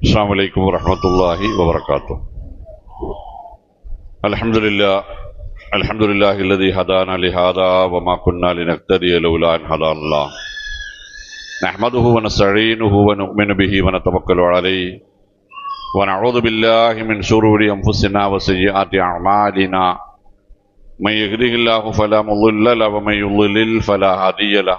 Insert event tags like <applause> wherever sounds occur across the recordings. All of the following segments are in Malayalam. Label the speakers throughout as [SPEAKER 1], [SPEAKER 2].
[SPEAKER 1] അസ്സാം വലൈക്കും വറഹമത്തല്ലാഹി വബർക്കാത്തു അലഹമുല്ലാ അലഹമുല്ലാ ഹില്ലതി ഹദാൻ അലി ഹാദാ വമാ കുന്നാലി നഖ്തദി ലൗലാൻ ഹദാ അല്ലാഹ് نحمده ونستعينه ونؤمن به ونتوكل عليه ونعوذ بالله من شرور أنفسنا وسيئات أعمالنا من يهده الله فلا مضل له ومن يضلل فلا هادي له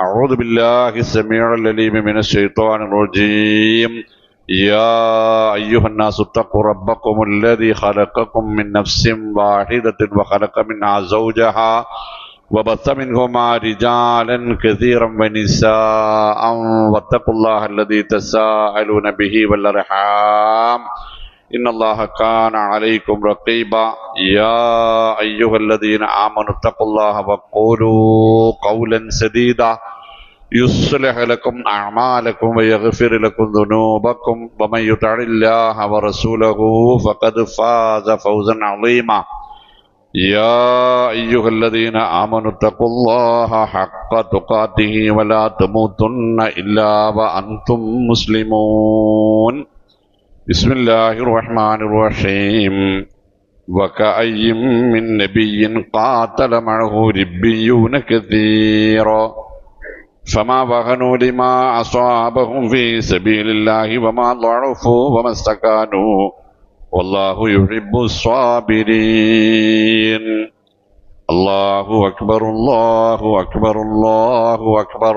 [SPEAKER 1] أعوذ بالله السميع العليم من الشيطان الرجيم. يا أيها الناس اتقوا ربكم الذي خلقكم من نفس واحدة وخلق منها زوجها وبث منهما رجالا كثيرا ونساء. واتقوا الله الذي تساءلون به والأرحام. إن الله كان عليكم رقيبا يا أيها الذين آمنوا اتقوا الله وقولوا قولا سديدا يصلح لكم أعمالكم ويغفر لكم ذنوبكم ومن يطع الله ورسوله فقد فاز فوزا عظيما يا أيها الذين آمنوا اتقوا الله حق تقاته ولا تموتن إلا وأنتم مسلمون بسم الله الرحمن الرحيم. وكأي من نبي قاتل معه ربيون كثيرا فما وهنوا لما أصابهم في سبيل الله وما ضعفوا وما استكانوا. والله يحب الصابرين. الله أكبر الله أكبر الله أكبر.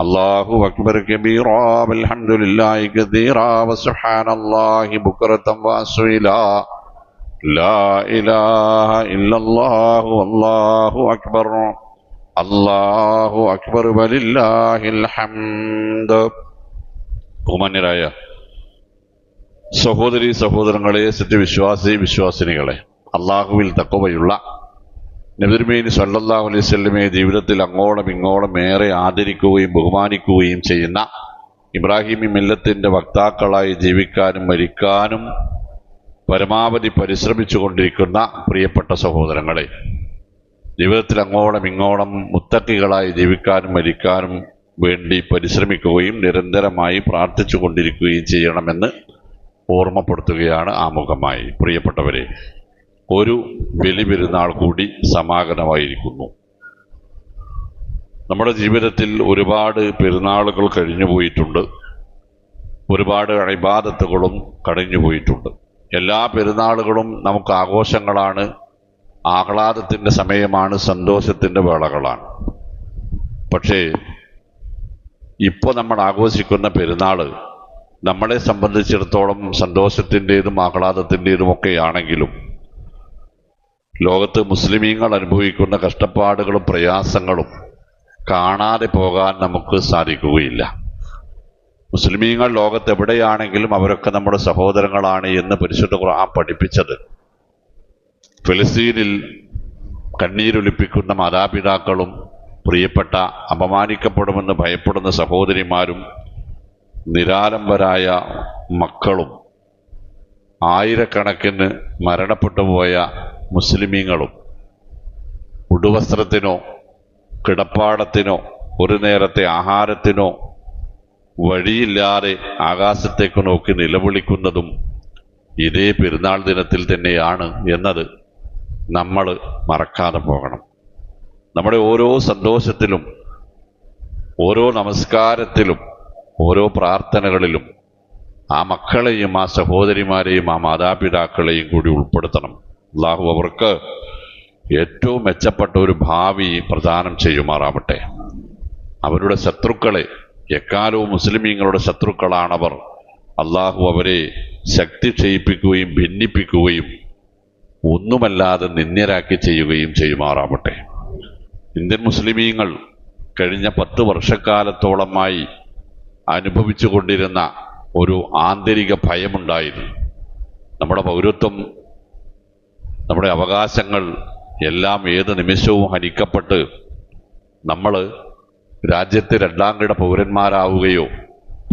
[SPEAKER 1] الله أكبر كبيرا والحمد لله كثيرا وسبحان الله بكرة وأصيلا لا إله إلا الله والله أكبر الله أكبر ولله الحمد ബഹുമാന്യരായ സഹോദരി സഹോദരങ്ങളെ സത്യവിശ്വാസി വിശ്വാസിനികളെ അള്ളാഹുവിൽ തക്കവയുള്ള നബിർമീൻ സല്ലല്ലാഹു അലൈഹി ജീവിതത്തിൽ അങ്ങോളം ഇങ്ങോളം ഏറെ ആദരിക്കുകയും ബഹുമാനിക്കുകയും ചെയ്യുന്ന ഇബ്രാഹിമി മില്ലത്തിന്റെ വക്താക്കളായി ജീവിക്കാനും മരിക്കാനും പരമാവധി പരിശ്രമിച്ചു കൊണ്ടിരിക്കുന്ന പ്രിയപ്പെട്ട സഹോദരങ്ങളെ ജീവിതത്തിൽ അങ്ങോളം ഇങ്ങോളം മുത്തക്കികളായി ജീവിക്കാനും മരിക്കാനും വേണ്ടി പരിശ്രമിക്കുകയും നിരന്തരമായി പ്രാർത്ഥിച്ചു കൊണ്ടിരിക്കുകയും ചെയ്യണമെന്ന് ഓർമ്മപ്പെടുത്തുകയാണ് ആമുഖമായി. പ്രിയപ്പെട്ടവരെ ഒരു ബലി പെരുന്നാൾ കൂടി സമാഗതമായിരിക്കുന്നു. നമ്മുടെ ജീവിതത്തിൽ ഒരുപാട് പെരുന്നാളുകൾ കഴിഞ്ഞു പോയിട്ടുണ്ട്. ഒരുപാട് അഴിബാദത്തുകളും കഴിഞ്ഞു പോയിട്ടുണ്ട്. എല്ലാ പെരുന്നാളുകളും നമുക്ക് ആഘോഷങ്ങളാണ്. ആഹ്ലാദത്തിന്റെ സമയമാണ് സന്തോഷത്തിന്റെ വേളകളാണ്. പക്ഷേ ഇപ്പോൾ നമ്മൾ ആഘോഷിക്കുന്ന പെരുന്നാൾ നമ്മളെ സംബന്ധിച്ചിടത്തോളം സന്തോഷത്തിന്റെതും ആഹ്ലാദത്തിന്റെതും ഒക്കെയാണെങ്കിലും ലോകത്ത് മുസ്ലിമീങ്ങൾ അനുഭവിക്കുന്ന കഷ്ടപ്പാടുകളും പ്രയാസങ്ങളും കാണാതെ പോകാൻ നമുക്ക് സാധിക്കുകയില്ല. മുസ്ലിമീങ്ങൾ ലോകത്ത് എവിടെയാണെങ്കിലും അവരൊക്കെ നമ്മുടെ സഹോദരങ്ങളാണ് എന്ന് പരിശുദ്ധ ഖുർആൻ പഠിപ്പിച്ചത്. ഫലസ്തീനിൽ കണ്ണീരൊലിപ്പിക്കുന്ന മാതാപിതാക്കളും പ്രിയപ്പെട്ട അപമാനിക്കപ്പെടുമെന്ന് ഭയപ്പെടുന്ന സഹോദരിമാരും നിരാലംബരായ മക്കളും ആയിരക്കണക്കിന് മരണപ്പെട്ടു പോയ മുസ്ലിമീങ്ങളും ഉടുവസ്ത്രത്തിനോ കിടപ്പാടത്തിനോ ഒരു നേരത്തെ ആഹാരത്തിനോ വഴിയില്ലാതെ ആകാശത്തേക്ക് നോക്കി നിലവിളിക്കുന്നതും ഇതേ പെരുന്നാൾ ദിനത്തിൽ തന്നെയാണ് എന്നത് നമ്മൾ മറക്കാതെ പോകണം. നമ്മുടെ ഓരോ സന്തോഷത്തിലും ഓരോ നമസ്കാരത്തിലും ഓരോ പ്രാർത്ഥനകളിലും ആ മക്കളെയും ആ സഹോദരിമാരെയും ആ മാതാപിതാക്കളെയും കൂടി ഉൾപ്പെടുത്തണം. അള്ളാഹു അവർക്ക് ഏറ്റവും മെച്ചപ്പെട്ട ഒരു ഭാവി പ്രദാനം ചെയ്യുമാറാവട്ടെ. അവരുടെ ശത്രുക്കളെ എക്കാലവും മുസ്ലിമീങ്ങളുടെ ശത്രുക്കളാണവർ. അള്ളാഹു അവരെ ശക്തി ക്ഷയിപ്പിക്കുകയും ഭിന്നിപ്പിക്കുകയും ഒന്നുമല്ലാതെ നിന്ദ്യരാക്കി ചെയ്യുകയും ചെയ്യുമാറാവട്ടെ. ഇന്ത്യൻ മുസ്ലിമീങ്ങൾ കഴിഞ്ഞ പത്ത് വർഷക്കാലത്തോളമായി അനുഭവിച്ചു കൊണ്ടിരുന്ന ഒരു ആന്തരിക ഭയമുണ്ടായിരുന്നു. നമ്മുടെ പൗരത്വം നമ്മുടെ അവകാശങ്ങൾ എല്ലാം ഏത് നിമിഷവും ഹനിക്കപ്പെട്ട് നമ്മൾ രാജ്യത്തെ രണ്ടാം കിട പൗരന്മാരാവുകയോ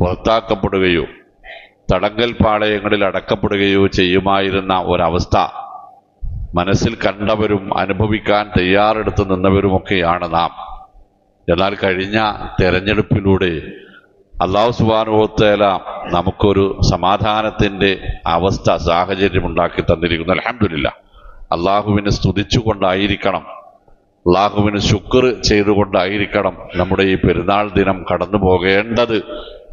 [SPEAKER 1] പുറത്താക്കപ്പെടുകയോ തടങ്കൽ പാളയങ്ങളിൽ അടക്കപ്പെടുകയോ ചെയ്യുമായിരുന്ന ഒരവസ്ഥ മനസ്സിൽ കണ്ടവരും അനുഭവിക്കാൻ തയ്യാറെടുത്ത് നിന്നവരുമൊക്കെയാണ് നാം. എന്നാൽ കഴിഞ്ഞ തെരഞ്ഞെടുപ്പിലൂടെ അള്ളാഹു സുബാനുഭവത്തേല നമുക്കൊരു സമാധാനത്തിന്റെ അവസ്ഥ സാഹചര്യം ഉണ്ടാക്കി തന്നിരിക്കുന്നു. അലഹമില്ല അള്ളാഹുവിനെ സ്തുതിച്ചുകൊണ്ടായിരിക്കണം. അള്ളാഹുവിന് ശുക്ർ ചെയ്തുകൊണ്ടായിരിക്കണം നമ്മുടെ ഈ പെരുന്നാൾ ദിനം കടന്നു പോകേണ്ടത്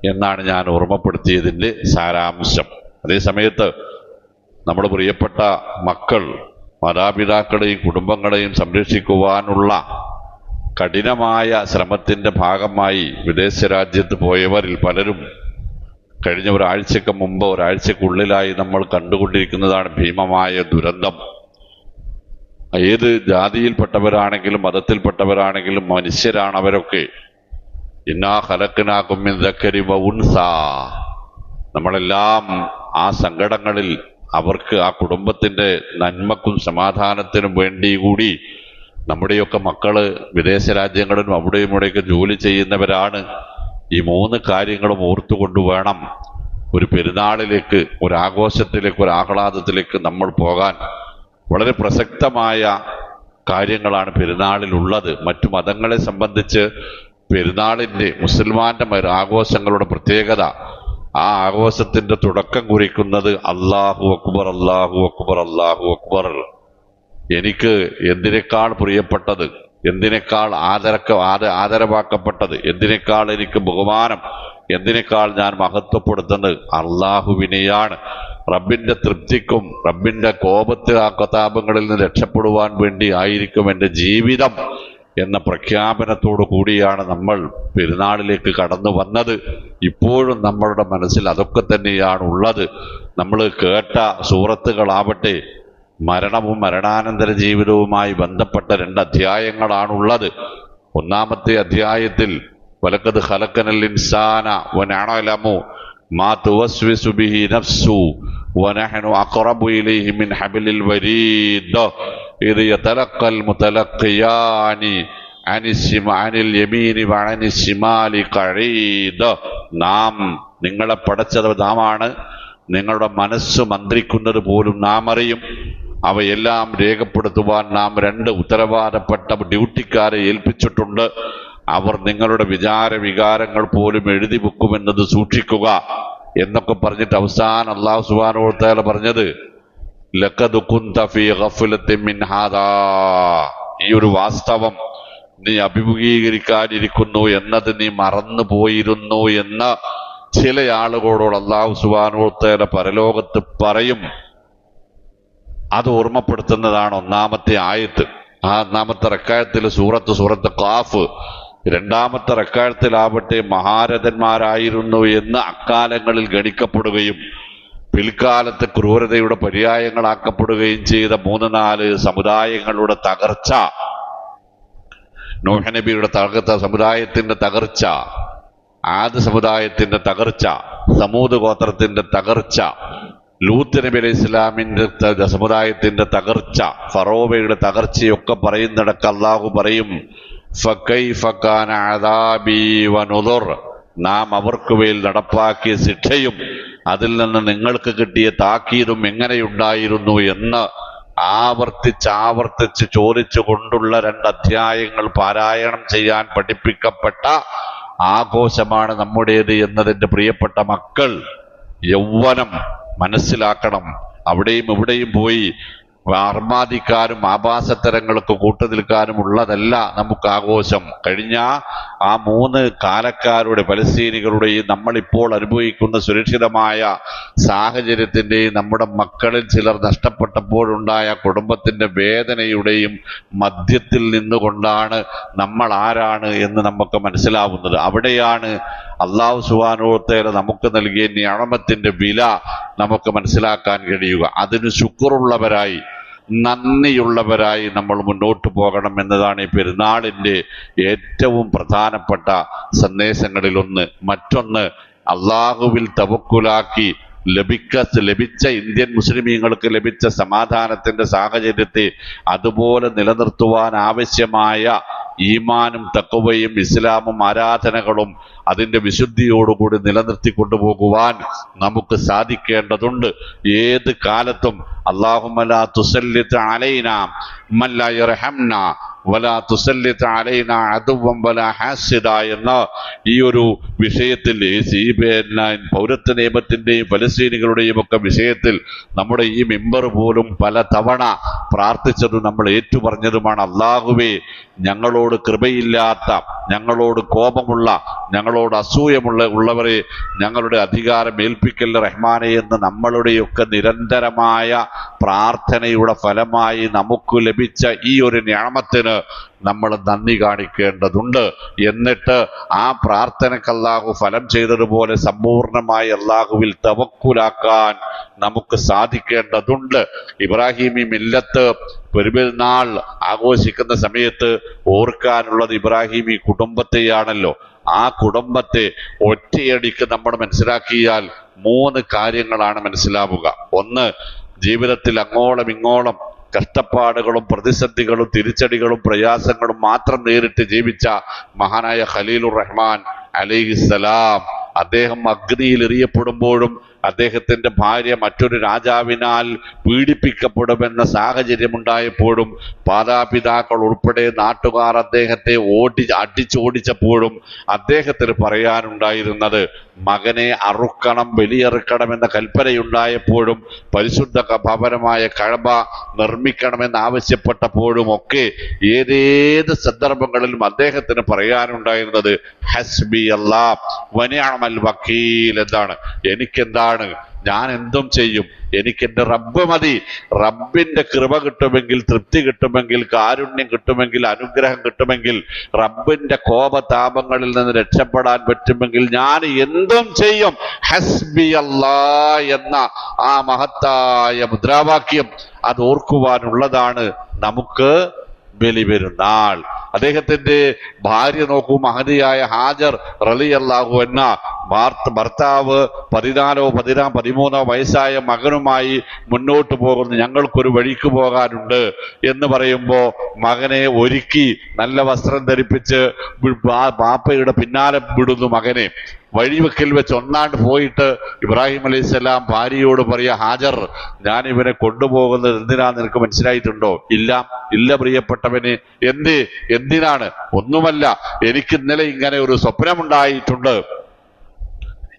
[SPEAKER 1] എന്നാണ് ഞാൻ ഓർമ്മപ്പെടുത്തിയതിന്റെ സാരാംശം. അതേസമയത്ത് നമ്മുടെ പ്രിയപ്പെട്ട മക്കൾ മാതാപിതാക്കളെയും കുടുംബങ്ങളെയും സംരക്ഷിക്കുവാനുള്ള കഠിനമായ ശ്രമത്തിന്റെ ഭാഗമായി വിദേശ രാജ്യത്ത് പോയവരിൽ പലരും കഴിഞ്ഞ ഒരാഴ്ചക്ക് മുമ്പ് ഒരാഴ്ചക്കുള്ളിലായി നമ്മൾ കണ്ടുകൊണ്ടിരിക്കുന്നതാണ് ഭീമമായ ദുരന്തം. ഏത് ജാതിയിൽപ്പെട്ടവരാണെങ്കിലും മതത്തിൽപ്പെട്ടവരാണെങ്കിലും മനുഷ്യരാണ് അവരൊക്കെ ഇന്നാ ഹലക്കിനാക്കും ഉൻസ. നമ്മളെല്ലാം ആ സങ്കടങ്ങളിൽ അവർക്ക് ആ കുടുംബത്തിന്റെ നന്മക്കും സമാധാനത്തിനും വേണ്ടി കൂടി നമ്മുടെയൊക്കെ മക്കൾ വിദേശ രാജ്യങ്ങളിലും അവിടെയും ഇവിടെയൊക്കെ ജോലി ചെയ്യുന്നവരാണ്. ഈ മൂന്ന് കാര്യങ്ങളും ഓർത്തുകൊണ്ട് വേണം ഒരു പെരുന്നാളിലേക്ക് ഒരു ആഘോഷത്തിലേക്ക് ഒരു ആഹ്ലാദത്തിലേക്ക് നമ്മൾ പോകാൻ. വളരെ പ്രസക്തമായ കാര്യങ്ങളാണ് പെരുന്നാളിലുള്ളത്. മറ്റു മതങ്ങളെ സംബന്ധിച്ച് പെരുന്നാളിന്റെ മുസൽമാന്റെ മ- ആഘോഷങ്ങളുടെ പ്രത്യേകത. ആ ആഘോഷത്തിന്റെ തുടക്കം കുറിക്കുന്നത് അള്ളാഹു അക്ബർ അള്ളാഹു അക്ബർ അള്ളാഹു അക്ബർ. എനിക്ക് എന്തിനേക്കാൾ പ്രിയപ്പെട്ടത് എന്തിനേക്കാൾ ആദരക്ക ആദ ആദരവാക്കപ്പെട്ടത് എന്തിനേക്കാൾ എനിക്ക് ബഹുമാനം എന്തിനേക്കാൾ ഞാൻ മഹത്വപ്പെടുത്തുന്നത് അള്ളാഹുവിനെയാണ് റബ്ബിന്റെ തൃപ്തിക്കും റബ്ബിന്റെ കോപത്തിൽ ആ കഥാപങ്ങളിൽ നിന്ന് രക്ഷപ്പെടുവാൻ വേണ്ടി ആയിരിക്കും എന്റെ ജീവിതം എന്ന പ്രഖ്യാപനത്തോടു കൂടിയാണ് നമ്മൾ പെരുന്നാളിലേക്ക് കടന്നു വന്നത്. ഇപ്പോഴും നമ്മളുടെ മനസ്സിൽ അതൊക്കെ തന്നെയാണ് ഉള്ളത്. നമ്മൾ കേട്ട സൂറത്തുകളാവട്ടെ മരണവും മരണാനന്തര ജീവിതവുമായി ബന്ധപ്പെട്ട രണ്ട് അധ്യായങ്ങളാണുള്ളത്. ഒന്നാമത്തെ അധ്യായത്തിൽ വലക്കത് ഹലക്കനൽ ഇൻസാന വനഅലമു മാ തുവസ്വിസു ബിഹി നഫ്സു വനഹനു അഖറബു ഇലൈഹി മിൻ ഹബിലിൽ വരീദ്. ഇത് യതലഖൽ മുതലഖിയാനി അനിസിമ അനിൽ യമീനി വഅനി ശിമാലി ഖഈദ് നാം നിങ്ങളെ പടച്ചത് നാമാണ്. നിങ്ങളുടെ മനസ്സ് മന്ത്രിക്കുന്നത് പോലും നാം അറിയും. അവയെല്ലാം രേഖപ്പെടുത്തുവാൻ നാം രണ്ട് ഉത്തരവാദപ്പെട്ട ഡ്യൂട്ടിക്കാരെ ഏൽപ്പിച്ചിട്ടുണ്ട്. അവർ നിങ്ങളുടെ വിചാര വികാരങ്ങൾ പോലും എഴുതി വെക്കുമെന്നത് സൂക്ഷിക്കുക എന്നൊക്കെ പറഞ്ഞിട്ട് അവസാനം അള്ളാഹു സുബാനോർത്തേല പറഞ്ഞത് ഈ ഒരു വാസ്തവം നീ അഭിമുഖീകരിക്കാനിരിക്കുന്നു എന്നത് നീ മറന്നു പോയിരുന്നു എന്ന ചില ആളുകളോട് അള്ളാഹു സുബാനോർത്തേല പരലോകത്ത് പറയും. അത് ഓർമ്മപ്പെടുത്തുന്നതാണ് ഒന്നാമത്തെ ആയത്ത്. ആ ഒന്നാമത്തെ റക്കായത്തിൽ സൂറത്ത് സൂറത്ത് കാഫ് രണ്ടാമത്തെ റക്കായത്തിലാവട്ടെ മഹാരഥന്മാരായിരുന്നു എന്ന് അക്കാലങ്ങളിൽ ഗണിക്കപ്പെടുകയും പിൽക്കാലത്ത് ക്രൂരതയുടെ പര്യായങ്ങളാക്കപ്പെടുകയും ചെയ്ത മൂന്ന് നാല് സമുദായങ്ങളുടെ തകർച്ച നോഹനബിയുടെ തകർത്ത സമുദായത്തിന്റെ തകർച്ച ആദ് സമുദായത്തിന്റെ തകർച്ച സമൂത് ഗോത്രത്തിന്റെ തകർച്ച ലൂത്ത് നബി അലൈഹി ഇസ്ലാമിന്റെ സമുദായത്തിന്റെ തകർച്ച ഫറോവയുടെ തകർച്ചയൊക്കെ പറയുന്നിടക്ക് അള്ളാഹു പറയും നാം അവർക്ക് മേൽ നടപ്പാക്കിയ ശിക്ഷയും അതിൽ നിന്ന് നിങ്ങൾക്ക് കിട്ടിയ താക്കീതും എങ്ങനെയുണ്ടായിരുന്നു എന്ന് ആവർത്തിച്ച് ആവർത്തിച്ച് ചോദിച്ചു കൊണ്ടുള്ള രണ്ട് അധ്യായങ്ങൾ പാരായണം ചെയ്യാൻ പഠിപ്പിക്കപ്പെട്ട ആഘോഷമാണ് നമ്മുടേത് എന്നതിന്റെ പ്രിയപ്പെട്ട മക്കൾ യൗവനം മനസ്സിലാക്കണം. അവിടെയും ഇവിടെയും പോയി അർമാദിക്കാനും ആഭാസത്തരങ്ങൾക്ക് കൂട്ടുനിൽക്കാനും ഉള്ളതല്ല നമുക്ക് ആഘോഷം കഴിഞ്ഞ ആ മൂന്ന് കാലക്കാരുടെ പലസ്തീനികളുടെയും നമ്മളിപ്പോൾ അനുഭവിക്കുന്ന സുരക്ഷിതമായ സാഹചര്യത്തിന്റെയും നമ്മുടെ മക്കളിൽ ചിലർ നഷ്ടപ്പെട്ടപ്പോഴുണ്ടായ കുടുംബത്തിന്റെ വേദനയുടെയും മധ്യത്തിൽ നിന്നുകൊണ്ടാണ് നമ്മൾ ആരാണ് എന്ന് നമുക്ക് മനസ്സിലാവുന്നത്. അവിടെയാണ് അള്ളാഹു സുബാനോത്തേര നമുക്ക് നൽകിയ ഞാമത്തിന്റെ വില നമുക്ക് മനസ്സിലാക്കാൻ കഴിയുക. അതിന് ശുക്റുള്ളവരായി നന്ദിയുള്ളവരായി നമ്മൾ മുന്നോട്ട് പോകണം എന്നതാണ് ഈ പെരുന്നാളിന്റെ ഏറ്റവും പ്രധാനപ്പെട്ട സന്ദേശങ്ങളിലൊന്ന് മറ്റൊന്ന് അള്ളാഹുവിൽ തവക്കുലാക്കി ലഭിക്ക ലഭിച്ച ഇന്ത്യൻ മുസ്ലിമീങ്ങൾക്ക് ലഭിച്ച സമാധാനത്തിന്റെ സാഹചര്യത്തെ അതുപോലെ നിലനിർത്തുവാൻ ആവശ്യമായ ഈമാനും തക്കവയും ഇസ്ലാമും ആരാധനകളും അതിന്റെ വിശുദ്ധിയോടുകൂടി നിലനിർത്തി കൊണ്ടുപോകുവാൻ നമുക്ക് സാധിക്കേണ്ടതുണ്ട്. ഏത് കാലത്തും അള്ളാഹുമല തുസല്ലിത്ത് അലൈന മല്ല വല എന്ന ഈ ഒരു വിഷയത്തിൽ പൗരത്വ നിയമത്തിന്റെയും പലസ്തീനികളുടെയും ഒക്കെ വിഷയത്തിൽ നമ്മുടെ ഈ മെമ്പർ പോലും പല തവണ പ്രാർത്ഥിച്ചതും നമ്മൾ ഏറ്റുപറഞ്ഞതുമാണ്. അള്ളാഹുവേ ഞങ്ങളോട് കൃപയില്ലാത്ത ഞങ്ങളോട് കോപമുള്ള ഞങ്ങളോട് അസൂയമുള്ള ഉള്ളവരെ ഞങ്ങളുടെ അധികാരം ഏൽപ്പിക്കൽ റഹ്മാനെ എന്ന് നമ്മളുടെയൊക്കെ നിരന്തരമായ പ്രാർത്ഥനയുടെ ഫലമായി നമുക്ക് ലഭിച്ച ഈ ഒരു ഞാമത്തിന് നമ്മൾ നന്ദി കാണിക്കേണ്ടതുണ്ട്. എന്നിട്ട് ആ പ്രാർത്ഥനക്ക് അല്ലാഹു ഫലം ചെയ്തതുപോലെ സമ്പൂർണമായി അള്ളാഹുവിൽ തവക്കുലാക്കാൻ നമുക്ക് സാധിക്കേണ്ടതുണ്ട്. ഇബ്രാഹിമി മില്ലത്ത് പെരുപെരുന്നാൾ ആഘോഷിക്കുന്ന സമയത്ത് ഓർക്കാനുള്ളത് ഇബ്രാഹിമി കുടുംബത്തെയാണല്ലോ. ആ കുടുംബത്തെ ഒറ്റയടിക്ക് നമ്മൾ മനസ്സിലാക്കിയാൽ മൂന്ന് കാര്യങ്ങളാണ് മനസ്സിലാവുക. ഒന്ന് ജീവിതത്തിൽ അങ്ങോളം ഇങ്ങോളം കഷ്ടപ്പാടുകളും പ്രതിസന്ധികളും തിരിച്ചടികളും പ്രയാസങ്ങളും മാത്രം നേരിട്ട് ജീവിച്ച മഹാനായ ഖലീലുർ റഹ്മാൻ അലൈഹിസ്സലാം. അദ്ദേഹം അഗ്നിയിൽ എറിയപ്പെടുമ്പോഴും അദ്ദേഹത്തിന്റെ ഭാര്യ മറ്റൊരു രാജാവിനാൽ പീഡിപ്പിക്കപ്പെടുമെന്ന സാഹചര്യമുണ്ടായപ്പോഴും മാതാപിതാക്കൾ ഉൾപ്പെടെ നാട്ടുകാർ അദ്ദേഹത്തെ ഓടി അടിച്ചോടിച്ചപ്പോഴും അദ്ദേഹത്തിന് പറയാനുണ്ടായിരുന്നത് മകനെ അറുക്കണം ബലിയറുക്കണം എന്ന കൽപ്പനയുണ്ടായപ്പോഴും പരിശുദ്ധ ഭവനമായ കഴബ നിർമ്മിക്കണമെന്ന് ആവശ്യപ്പെട്ടപ്പോഴും ഒക്കെ ഏതേത് സന്ദർഭങ്ങളിലും അദ്ദേഹത്തിന് പറയാനുണ്ടായിരുന്നത് ഹസ്ബി അല്ലാ വനിയാമൽ വക്കീൽ എന്താണ് എനിക്കെന്താണ് ഞാൻ എന്തും ചെയ്യും. എനിക്ക് എന്റെ റബ്ബ് മതി. റബ്ബിന്റെ കൃപ കിട്ടുമെങ്കിൽ തൃപ്തി കിട്ടുമെങ്കിൽ കാരുണ്യം കിട്ടുമെങ്കിൽ അനുഗ്രഹം കിട്ടുമെങ്കിൽ റബ്ബിന്റെ കോപതാപങ്ങളിൽ നിന്ന് രക്ഷപ്പെടാൻ പറ്റുമെങ്കിൽ ഞാൻ എന്തും ചെയ്യും. ഹസ്ബി അല്ലാ എന്ന ആ മഹത്തായ മുദ്രാവാക്യം അത് ഓർക്കുവാനുള്ളതാണ് നമുക്ക് ബലിപെരുന്നാൾ. അദ്ദേഹത്തിന്റെ ഭാര്യ നോക്കൂ മഹതിയായ ഹാജർ റലി അള്ളാഹു എന്ന ഭാർത്ത ഭർത്താവ് പതിനാലോ പതിനാ പതിമൂന്നോ വയസ്സായ മകനുമായി മുന്നോട്ട് പോകുന്നു. ഞങ്ങൾക്കൊരു വഴിക്ക് പോകാനുണ്ട് എന്ന് പറയുമ്പോൾ മകനെ ഒരുക്കി നല്ല വസ്ത്രം ധരിപ്പിച്ച് ബാപ്പയുടെ പിന്നാലെ വിടുന്നു മകനെ. വഴിവെക്കൽ വെച്ച് ഒന്നാണ്ട് പോയിട്ട് ഇബ്രാഹിം അലൈഹിസ്സലാം ഭാര്യയോട് പറയാ ഹാജർ ഞാൻ ഇവനെ കൊണ്ടുപോകുന്നത് എന്തിനാ നിനക്ക് മനസ്സിലായിട്ടുണ്ടോ? ഇല്ല ഇല്ല പ്രിയപ്പെട്ടവന്. എന്ത്? എന്തിനാണ്? ഒന്നുമല്ല എനിക്ക് ഇന്നലെ ഇങ്ങനെ ഒരു സ്വപ്നമുണ്ടായിട്ടുണ്ട്.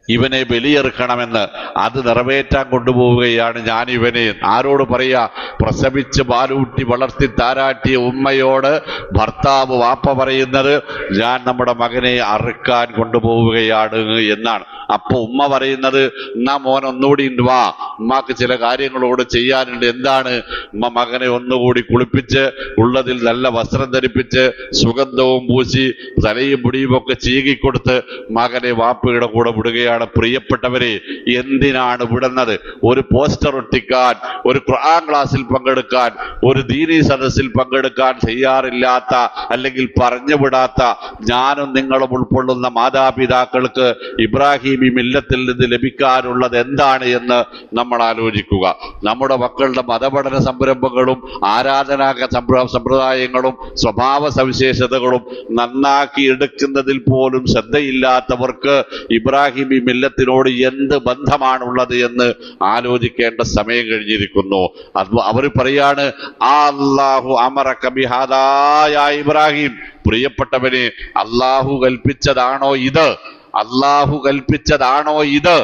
[SPEAKER 1] ഇവനെ ബലിയെറുക്കണമെന്ന് അത് നിറവേറ്റാൻ കൊണ്ടുപോവുകയാണ് ഞാൻ ഇവനെ ആരോട് പറയാ? പ്രസവിച്ച് പാലൂട്ടി വളർത്തി താരാട്ടിയ ഉമ്മയോട് ഭർത്താവ് വാപ്പ പറയുന്നത് ഞാൻ നമ്മുടെ മകനെ അറുക്കാൻ കൊണ്ടുപോവുകയാണ് എന്നാണ്. അപ്പൊ ഉമ്മ പറയുന്നത് എന്നാ മോൻ ഒന്നുകൂടി വാ. ഉമ്മാക്ക് ചില കാര്യങ്ങളോട് ചെയ്യാനുണ്ട്. എന്താണ്? ഉമ്മ മകനെ ഒന്നുകൂടി കുളിപ്പിച്ച് ഉള്ളതിൽ നല്ല വസ്ത്രം ധരിപ്പിച്ച് സുഗന്ധവും പൂശി തലയും മുടിയും ഒക്കെ ചീകിക്കൊടുത്ത് മകനെ വാപ്പയുടെ കൂടെ വിടുകയാണ്. പ്രിയപ്പെട്ടവരെ എന്തിനാണ് വിടുന്നത്? ഒരു പോസ്റ്റർ ഒട്ടിക്കാൻ ഒരു ഖുർആൻ ക്ലാസ്സിൽ പങ്കെടുക്കാൻ ഒരു ദീനി സദസ്സിൽ പങ്കെടുക്കാൻ ചെയ്യാറില്ലാത്ത അല്ലെങ്കിൽ പറഞ്ഞു വിടാത്ത ഞാനും നിങ്ങളും ഉൾക്കൊള്ളുന്ന മാതാപിതാക്കൾക്ക് ഇബ്രാഹിം ഇബ്രാഹിമി മില്ലത്തിൽ നിന്ന് ലഭിക്കാനുള്ളത് എന്താണ് എന്ന് നമ്മൾ ആലോചിക്കുക. നമ്മുടെ മക്കളുടെ മതപഠന സംരംഭങ്ങളും ആരാധനാ സമ്പ്ര- സമ്പ്രദായങ്ങളും സ്വഭാവ സവിശേഷതകളും നന്നാക്കി എടുക്കുന്നതിൽ പോലും ശ്രദ്ധയില്ലാത്തവർക്ക് ഇബ്രാഹിമി മില്ലത്തിനോട് എന്ത് ബന്ധമാണുള്ളത് എന്ന് ആലോചിക്കേണ്ട സമയം കഴിഞ്ഞിരിക്കുന്നു. അത് അവർ പറയാണ് അള്ളാഹു അമറ കബിഹാദായ ഇബ്രാഹിം. പ്രിയപ്പെട്ടവനെ അള്ളാഹു കൽപ്പിച്ചതാണോ ഇത്? അള്ളാഹു കൽപ്പിച്ചതാണോ ഇത്?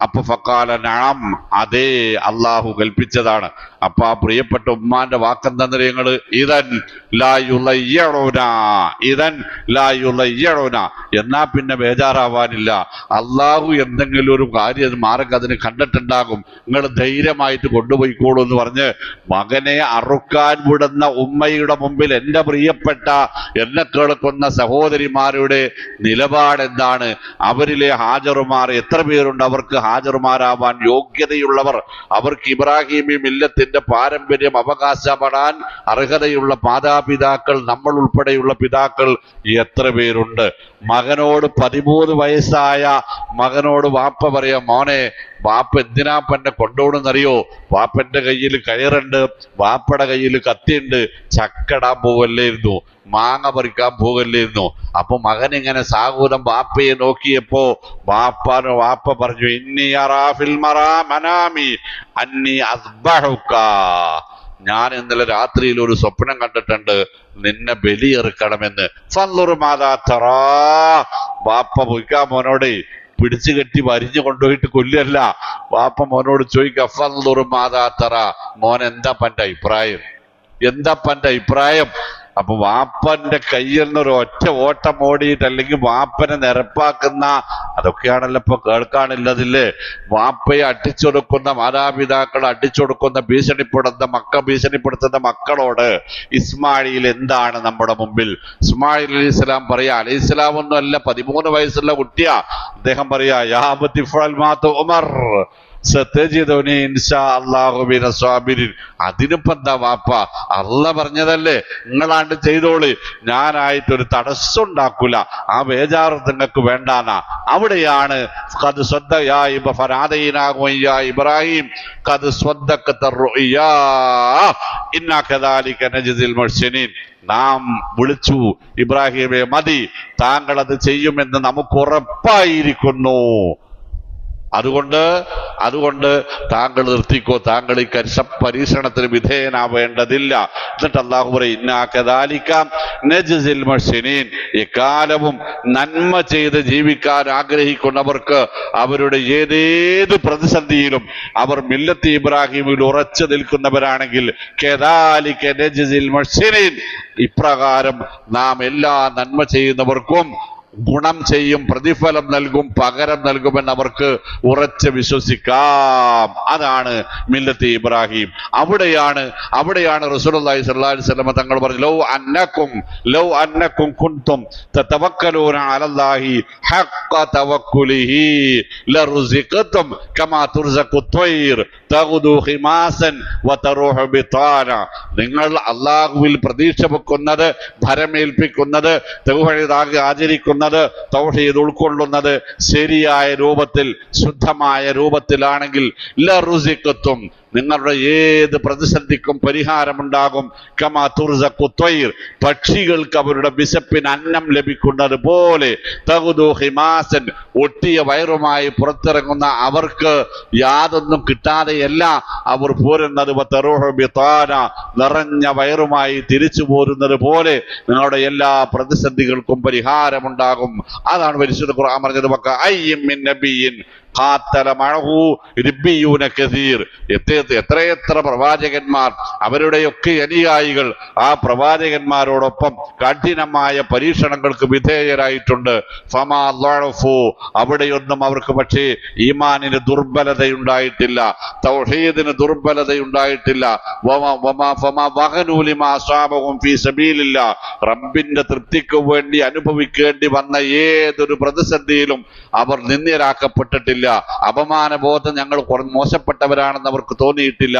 [SPEAKER 1] അപ്പൊ ഫക്കാല നാം അതേ അള്ളാഹു കൽപ്പിച്ചതാണ്. അപ്പൊ ആ പ്രിയപ്പെട്ട ഉമ്മാന്റെ വാക്കെന്തെന്ന് നിങ്ങൾ ഇതൻ ലായുളയ്യണോന ഇതൻ ലായുളയ്യണോന എന്നാ പിന്നെ ബേജാറാവാനില്ല. അള്ളാഹു എന്തെങ്കിലും ഒരു കാര്യം മാർഗം അതിന് കണ്ടിട്ടുണ്ടാകും. നിങ്ങൾ ധൈര്യമായിട്ട് കൊണ്ടുപോയിക്കോളൂ എന്ന് പറഞ്ഞ് മകനെ അറുക്കാൻ വിടുന്ന ഉമ്മയുടെ മുമ്പിൽ എന്റെ പ്രിയപ്പെട്ട എന്നെ കേൾക്കുന്ന സഹോദരിമാരുടെ നിലപാട് എന്താണ് അവരിലെ ഹാജറുമാർ എത്ര പേരുണ്ട്? അവർക്ക് ഹാജറുമാരാവാൻ യോഗ്യതയുള്ളവർ അവർക്ക് ഇബ്രാഹിമി മില്ലത്തിന്റെ പാരമ്പര്യം അവകാശപ്പെടാൻ അർഹതയുള്ള മാതാപിതാക്കൾ നമ്മൾ ഉൾപ്പെടെയുള്ള പിതാക്കൾ എത്ര പേരുണ്ട്? മകനോട് പതിമൂന്ന് വയസ്സായ മകനോട് വാപ്പ പറയാം മോനെ വാപ്പ എന്തിനാ പന്നെ കൊണ്ടോണെന്നറിയോ? വാപ്പന്റെ കയ്യിൽ കയറുണ്ട് വാപ്പയുടെ കയ്യിൽ കത്തിയുണ്ട്. ചക്കടാൻ പോവല്ലായിരുന്നു മാങ്ങ പറിക്കാൻ പോകല്ലായിരുന്നു അപ്പൊ മകൻ ഇങ്ങനെ സാഹൂതം വാപ്പയെ നോക്കിയപ്പോ വാപ്പാനോ വാപ്പ പറഞ്ഞു ഇന്നി അന്നി ഞാൻ ഇന്നലെ രാത്രിയിൽ ഒരു സ്വപ്നം കണ്ടിട്ടുണ്ട് നിന്നെ ബലിയെറുക്കണമെന്ന്. ഫന്നുറു മാതാ തറാ. വാപ്പ പൊയ്ക്കാ മോനോടെ പിടിച്ചു കെട്ടി വരിഞ്ഞു കൊണ്ടുപോയിട്ട് കൊല്ലല്ല വാപ്പ മോനോട് ചോദിക്ക ഫന്നുറു മാതാ തറ. മോൻ എന്താ പന്റെ അഭിപ്രായം? എന്താ പന്റെ അഭിപ്രായം? അപ്പൊ വാപ്പന്റെ കയ്യിൽ നിന്ന് ഒരു ഒറ്റ ഓട്ടം ഓടിയിട്ട് അല്ലെങ്കിൽ വാപ്പനെ നിരപ്പാക്കുന്ന അതൊക്കെയാണല്ലോ ഇപ്പൊ കേൾക്കാനുള്ളതില്ലേ വാപ്പയെ അടിച്ചൊടുക്കുന്ന മാതാപിതാക്കൾ അടിച്ചൊടുക്കുന്ന ഭീഷണിപ്പെടുന്ന മക്ക ഭീഷണിപ്പെടുത്തുന്ന മക്കളോട് ഇസ്മായിൽ എന്താണ് നമ്മുടെ മുമ്പിൽ? ഇസ്മായിൽ അലി ഇസ്ലാം പറയാ അലി ഇസ്ലാം ഒന്നും അല്ല പതിമൂന്ന് വയസ്സുള്ള കുട്ടിയാ. അദ്ദേഹം പറയാ യാബത്തി ഉമർ. സത്യജിതോനി ഇൻഷാ അള്ളാഹു ബിന സ്വാബിരിൻ അതിനിപ്പോ എന്താ വാപ്പ? അല്ല പറഞ്ഞതല്ലേ? നിങ്ങളാണ്ട് ചെയ്തോളി. ഞാനായിട്ടൊരു തടസ്സം ഉണ്ടാക്കൂല ആ ബേജാറ് നിങ്ങൾക്ക് വേണ്ടാന അവിടെയാണ് കത് സ്വദ്ദ ഇബ ഇബ്രാഹിം. കത് മുഹ്സിനീൻ. നാം വിളിച്ചു. ഇബ്രാഹിമെ മതി. താങ്കൾ അത് ചെയ്യുമെന്ന് നമുക്ക് ഉറപ്പായിരിക്കുന്നു. അതുകൊണ്ട് അതുകൊണ്ട് താങ്കൾ നിർത്തിക്കോ താങ്കൾ ഈ കരിശ പരീക്ഷണത്തിന് വിധേയനാവേണ്ടതില്ല. എന്നിട്ട് അള്ളാഹു പറയും എക്കാലവും നന്മ ചെയ്ത് ജീവിക്കാൻ ആഗ്രഹിക്കുന്നവർക്ക് അവരുടെ ഏതേത് പ്രതിസന്ധിയിലും അവർ മില്ലത്ത് ഇബ്രാഹിമിൽ ഉറച്ചു നിൽക്കുന്നവരാണെങ്കിൽ ഇപ്രകാരം നാം എല്ലാ നന്മ ചെയ്യുന്നവർക്കും ഗുണം ചെയ്യും പ്രതിഫലം നൽകും പകരം നൽകുമെന്ന് അവർക്ക് ഉറച്ച് വിശ്വസിക്കാം. അതാണ് മില്ലത്ത് ഇബ്രാഹിം. അവിടെയാണ് അവിടെയാണ് റസൂലുള്ളാഹി സ്വല്ലല്ലാഹി അലൈഹി വസല്ലം തങ്ങൾ പറഞ്ഞു ലൗ അന്നക്കും ലൗ അന്നക്കും കുന്തും അലല്ലാഹി തവക്കുലിഹി കമാ തുർസഖു വതറൂഹു നിങ്ങൾ അള്ളാഹുവിൽ പ്രതീക്ഷ വെക്കുന്നത് ഭരമേൽപ്പിക്കുന്നത് തൗഹീദ് ആചരിക്കുന്നത് തൗഹീദ് ഉൾക്കൊള്ളുന്നത് ശരിയായ രൂപത്തിൽ ശുദ്ധമായ രൂപത്തിലാണെങ്കിൽ ലറുസിഖത്തും നിങ്ങളുടെ ഏത് പ്രതിസന്ധിക്കും പരിഹാരമുണ്ടാകും. കമാ തുർസഖു ത്വയ്ർ. പക്ഷികൾക്ക് അവരുടെ വിശപ്പിന് അന്നം ലഭിക്കുന്നത് പോലെ തകുതു ഹിമാസൻ ഒട്ടിയ വയറുമായി പുറത്തിറങ്ങുന്ന അവർക്ക് യാതൊന്നും കിട്ടാതെയല്ല. അവർ പോരുന്നത് വതറൂഹു ബിതാന. നിറഞ്ഞ വയറുമായി തിരിച്ചു പോരുന്നത് പോലെ നിങ്ങളുടെ എല്ലാ പ്രതിസന്ധികൾക്കും പരിഹാരമുണ്ടാകും. അതാണ് പരിശുദ്ധ ഖുർആൻ പറഞ്ഞത് വക്ക അയ്യിൻ മിൻ നബിയിൻ. എത്രയെത്ര പ്രവാചകന്മാർ അവരുടെയൊക്കെ അനുയായികൾ ആ പ്രവാചകന്മാരോടൊപ്പം കഠിനമായ പരീക്ഷണങ്ങൾക്ക് വിധേയരായിട്ടുണ്ട്. അവിടെയൊന്നും അവർക്ക് പക്ഷേ ഈമാനിന് ദുർബലതയുണ്ടായിട്ടില്ല. തൗഹീദിന് ദുർബലതയുണ്ടായിട്ടില്ല. റബ്ബിന്റെ തൃപ്തിക്ക് വേണ്ടി അനുഭവിക്കേണ്ടി വന്ന ഏതൊരു പ്രതിസന്ധിയിലും അവർ നിന്ദ്യരാക്കപ്പെട്ടിട്ടില്ല. അപമാനബോധം ഞങ്ങൾ മോശപ്പെട്ടവരാണെന്ന് അവർക്ക് തോന്നിയിട്ടില്ല.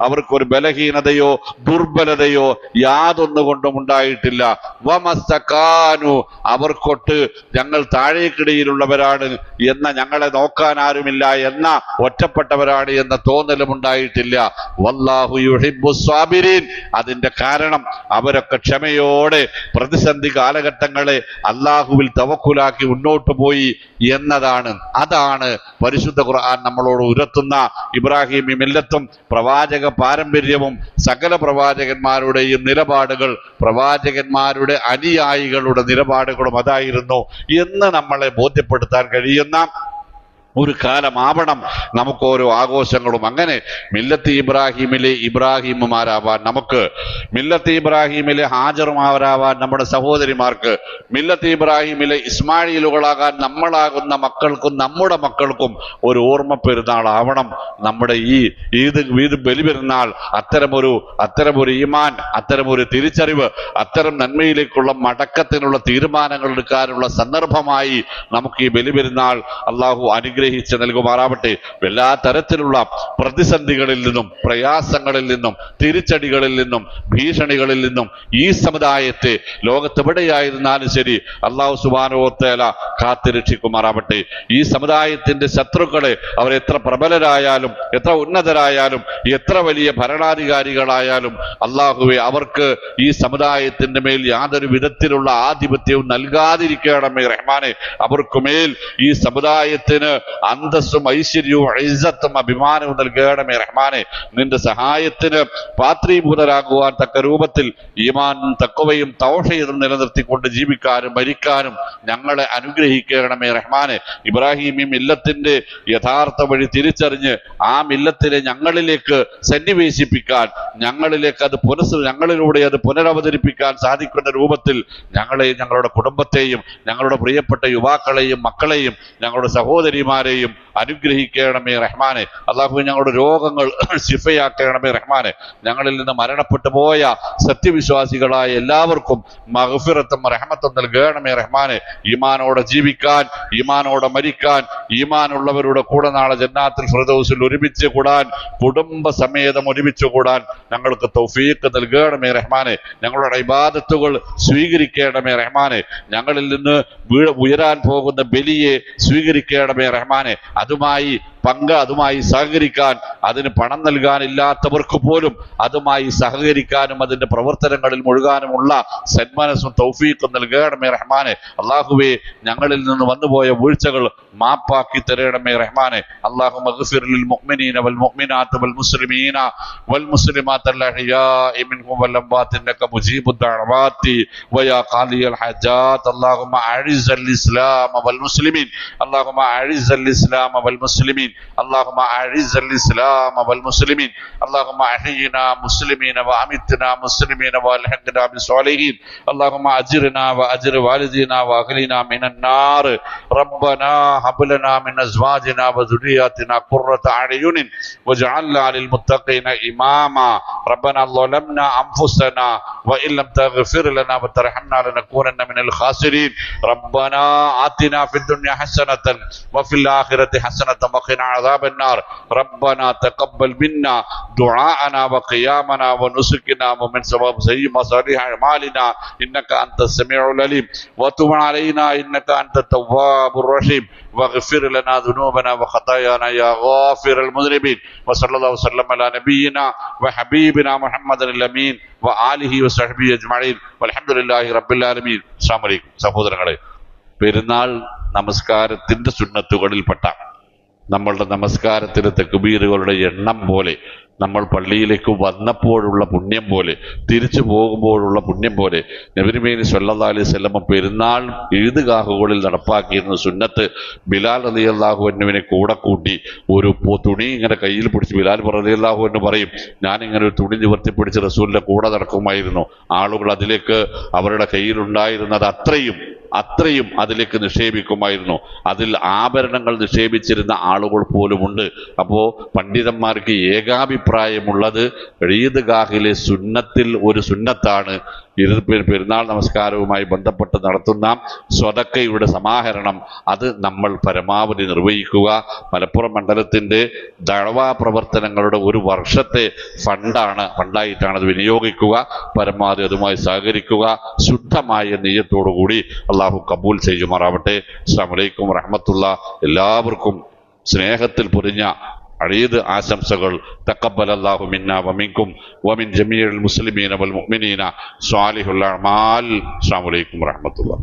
[SPEAKER 1] അവർക്ക് ഒരു ബലഹീനതയോ ദുർബലതയോ യാതൊന്നുകൊണ്ടും ഉണ്ടായിട്ടില്ല. വമസ്തകാനു അവർക്കൊട്ട് ഞങ്ങൾ താഴേക്കിടയിലുള്ളവരാണ് എന്ന ഞങ്ങളെ നോക്കാൻ ആരുമില്ല എന്ന ഒറ്റപ്പെട്ടവരാണ് എന്ന തോന്നലും ഉണ്ടായിട്ടില്ല. വല്ലാഹു യുഹിബ്ബു സ്വാബിരീൻ. അതിന്റെ കാരണം അവരൊക്കെ ക്ഷമയോടെ പ്രതിസന്ധി കാലഘട്ടങ്ങളെ അള്ളാഹുവിൽ തവക്കുലാക്കി മുന്നോട്ട് പോയി എന്നതാണ്. അതാണ് പരിശുദ്ധ ഖുർആൻ നമ്മളോട് ഉരത്തുന്ന ഇബ്രാഹിം മില്ലത്തും പ്രവാചക പാരമ്പര്യവും സകല പ്രവാചകന്മാരുടെയും നിലപാടുകൾ പ്രവാചകന്മാരുടെ അനുയായികളുടെ നിലപാടുകളും അതായിരുന്നു എന്ന് നമ്മളെ ബോധ്യപ്പെടുത്താൻ കഴിയുന്ന ഒരു കാലമാവണം നമുക്ക് ഓരോ ആഘോഷങ്ങളും. അങ്ങനെ മില്ലത്ത് ഇബ്രാഹിമിലെ ഇബ്രാഹിമുമാരാവാൻ നമുക്ക് മില്ലത്ത് ഇബ്രാഹിമിലെ ഹാജറുമാരാവാൻ നമ്മുടെ സഹോദരിമാർക്ക് മില്ലത്ത് ഇബ്രാഹിമിലെ ഇസ്മായിലുകളാകാൻ നമ്മളാകുന്ന മക്കൾക്കും നമ്മുടെ മക്കൾക്കും ഒരു ഓർമ്മ പെരുന്നാളാവണം നമ്മുടെ ഈ ഈദ് ഈദ് ബലി പെരുന്നാൾ അത്തരമൊരു അത്തരമൊരു ഈമാൻ അത്തരമൊരു തിരിച്ചറിവ് അത്തരം നന്മയിലേക്കുള്ള മടക്കത്തിനുള്ള തീരുമാനങ്ങൾ എടുക്കാനുള്ള സന്ദർഭമായി നമുക്ക് ഈ ബലി പെരുന്നാൾ അള്ളാഹു അനുഗ്രഹിച്ച് നൽകുമാറാവട്ടെ. എല്ലാ തരത്തിലുള്ള പ്രതിസന്ധികളിൽ നിന്നും പ്രയാസങ്ങളിൽ നിന്നും തിരിച്ചടികളിൽ നിന്നും ഭീഷണികളിൽ നിന്നും ഈ സമുദായത്തെ ലോകത്തെവിടെയായിരുന്നാലും ശരി അള്ളാഹു സുബാനോത്തേല കാത്തിരക്ഷിക്കുമാറാവട്ടെ. ഈ സമുദായത്തിന്റെ ശത്രുക്കളെ അവർ എത്ര പ്രബലരായാലും എത്ര ഉന്നതരായാലും എത്ര വലിയ ഭരണാധികാരികളായാലും അള്ളാഹുവെ അവർക്ക് ഈ സമുദായത്തിന്റെ മേൽ യാതൊരു വിധത്തിലുള്ള ആധിപത്യവും നൽകാതിരിക്കണമേ റഹ്മാനെ. അവർക്കുമേൽ ഈ സമുദായത്തിന് അന്തസ്സും ഐശ്വര്യവും ഐസത്തും അഭിമാനവും നൽകേണമേ റഹ്മാനെ നിന്റെ സഹായത്തിന് പാത്രീഭൂതരാകുവാൻ തക്ക രൂപത്തിൽ ഈമാനും തക്കവയും തോഷയതും നിലനിർത്തിക്കൊണ്ട് ജീവിക്കാനും മരിക്കാനും ഞങ്ങളെ അനുഗ്രഹിക്കണമേ റഹ്മാനെ. ഇബ്രാഹിമി മില്ലത്തിന്റെ യഥാർത്ഥ വഴി തിരിച്ചറിഞ്ഞ് ആ മില്ലത്തിലെ ഞങ്ങളിലേക്ക് സന്നിവേശിപ്പിക്കാൻ ഞങ്ങളിലേക്ക് അത് പുനസ് ഞങ്ങളിലൂടെ അത് പുനരവതരിപ്പിക്കാൻ സാധിക്കുന്ന രൂപത്തിൽ ഞങ്ങളെയും ഞങ്ങളുടെ കുടുംബത്തെയും ഞങ്ങളുടെ പ്രിയപ്പെട്ട യുവാക്കളെയും മക്കളെയും ഞങ്ങളുടെ സഹോദരിമാരെയും അനുഗ്രഹിക്കണമേ റഹ്മാനെ. അള്ളാഹു ഞങ്ങളുടെ രോഗങ്ങൾ <clears throat> ശിഫയാക്കണമേ റഹ്മാനെ. ഞങ്ങളിൽ നിന്ന് മരണപ്പെട്ടു പോയ സത്യവിശ്വാസികളായ എല്ലാവർക്കും മഹഫിറത്തും റഹ്മത്തും നൽകണമേ റഹ്മാനെ. ഈമാനോടെ ജീവിക്കാൻ ഈമാനോടെ മരിക്കാൻ ഈമാനുള്ളവരുടെ കൂടെ നാളെ ജന്നാത്തിൽ ഫിറദൗസിൽ ഒരുമിച്ച് കൂടാൻ കുടുംബ സമേതം ഒരുമിച്ച് കൂടാൻ ഞങ്ങൾക്ക് തൗഫീക്ക് നൽകണമേ റഹ്മാനെ. ഞങ്ങളുടെ ഇബാദത്തുകൾ സ്വീകരിക്കണമേ റഹ്മാനെ. ഞങ്ങളിൽ നിന്ന് ഉയരാൻ പോകുന്ന ബലിയെ സ്വീകരിക്കണമേ റഹ്മാനെ. അതുമായി പങ്ക് അതുമായി സഹകരിക്കാൻ അതിന് പണം നൽകാനില്ലാത്തവർക്ക് പോലും അതുമായി സഹകരിക്കാനും അതിന്റെ പ്രവർത്തനങ്ങളിൽ മുഴുകാനുമുള്ള സന്മനസ്സും തൗഫീഖും നൽകണമേ റഹ്മാനെ അള്ളാഹുവെ ഞങ്ങളിൽ നിന്ന് വന്നുപോയ വീഴ്ചകൾ മാപ്പാക്കി തരണമേ റഹ്മാനെ അള്ളാഹു മഗ്ഫിറിൽ മുഅ്മിനീന വൽ മുഅ്മിനാത്ത് വൽ മുസ്ലിമീന വൽ മുസ്ലിമാത്ത് الأحياء منهم والأموات إنك مجيب الدعوات ويا قاضي الحاجات اللهم أعز الإسلام والمسلمين اللهم أعز الإسلام والمسلمين اللهم أعز الإسلام والمسلمين اللهم أحينا مسلمين وأمتنا مسلمين والحقنا بالصالحين اللهم أجرنا وأجر والدينا وأهلنا من النار ربنا هب لنا من أزواجنا وذرياتنا قرة أعين واجعلنا للمتقين إماما ربنا ظلمنا أنفسنا وإن لم تغفر لنا وترحمنا لنكونن من الخاسرين ربنا آتنا في الدنيا حسنة وفي الآخرة حسنة وقنا عذاب النار ربنا تقبل منا دعاءنا وقيامنا ونسكنا ومن سبب سيء مصالح أعمالنا إنك أنت السميع العليم وتب علينا إنك أنت التواب الرحيم واغفر لنا ذنوبنا وخطايانا يا غافر المذنبين وصلى الله وسلم على نبينا وحبيبنا محمد الأمين وآله وصحبه أجمعين والحمد لله رب العالمين السلام عليكم സഹോദരങ്ങളെ പെരുന്നാൾ നമസ്കാരത്തിന്റെ സുന്നത്തുകളിൽപ്പെട്ട നമ്മളുടെ നമസ്കാരത്തിലെ തെക്കുബീറുകളുടെ എണ്ണം പോലെ നമ്മൾ പള്ളിയിലേക്ക് വന്നപ്പോഴുള്ള പുണ്യം പോലെ തിരിച്ചു പോകുമ്പോഴുള്ള പുണ്യം പോലെ നബിരിമേനി സല്ലാ അലൈഹി സ്വലമ പെരുന്നാൾ ഈദ്ഗാഹുകളിൽ നടപ്പാക്കിയിരുന്ന സുന്നത്ത് ബിലാൽ റതി എന്നുവിനെ കൂടെ കൂട്ടി ഒരു തുണി ഇങ്ങനെ കയ്യിൽ പിടിച്ച് ബിലാൽ അലി അള്ളാഹു എന്ന് പറയും ഞാനിങ്ങനെ ഒരു തുണി നിവർത്തി പിടിച്ച് റസൂലിന്റെ കൂടെ നടക്കുമായിരുന്നു. ആളുകൾ അതിലേക്ക് അവരുടെ കയ്യിലുണ്ടായിരുന്നത് അത്രയും അത്രയും അതിലേക്ക് നിക്ഷേപിക്കുമായിരുന്നു. അതിൽ ആഭരണങ്ങൾ നിക്ഷേപിച്ചിരുന്ന ആളുകൾ പോലുമുണ്ട്. അപ്പോൾ പണ്ഡിതന്മാർക്ക് ഏകാഭിപ്രായമുള്ളത് ഈദ്ഗാഹിലെ സുന്നത്തിൽ ഒരു സുന്നത്താണ്. ഇത് പെരുന്നാൾ നമസ്കാരവുമായി ബന്ധപ്പെട്ട് നടത്തുന്ന സ്വതക്കയുടെ സമാഹരണം. അത് നമ്മൾ പരമാവധി നിർവഹിക്കുക. മലപ്പുറം മണ്ഡലത്തിന്റെ ദഴവാ പ്രവർത്തനങ്ങളുടെ ഒരു വർഷത്തെ ഫണ്ടാണ് ഫണ്ടായിട്ടാണ് അത് വിനിയോഗിക്കുക. പരമാവധി അതുമായി സഹകരിക്കുക. ശുദ്ധമായ നെയ്യത്തോടുകൂടി അള്ളാഹു കബൂൽ ചെയ്യുമാറാവട്ടെ. അസ്സാം വലൈക്കും വറഹമത്തുള്ള എല്ലാവർക്കും സ്നേഹത്തിൽ പൊരിഞ്ഞ അഴീദ് ആശംസകൾ. തക്കബൽ അല്ലാഹു മിന്ന വമിൻകും വമിൻ ജമീൽ മുസ്ലിമീന വൽ മുഅ്മിനീന. സ്വാലിഹുൽ അമാൽ. അസ്സാം വലൈക്കും വറഹമത്തുള്ള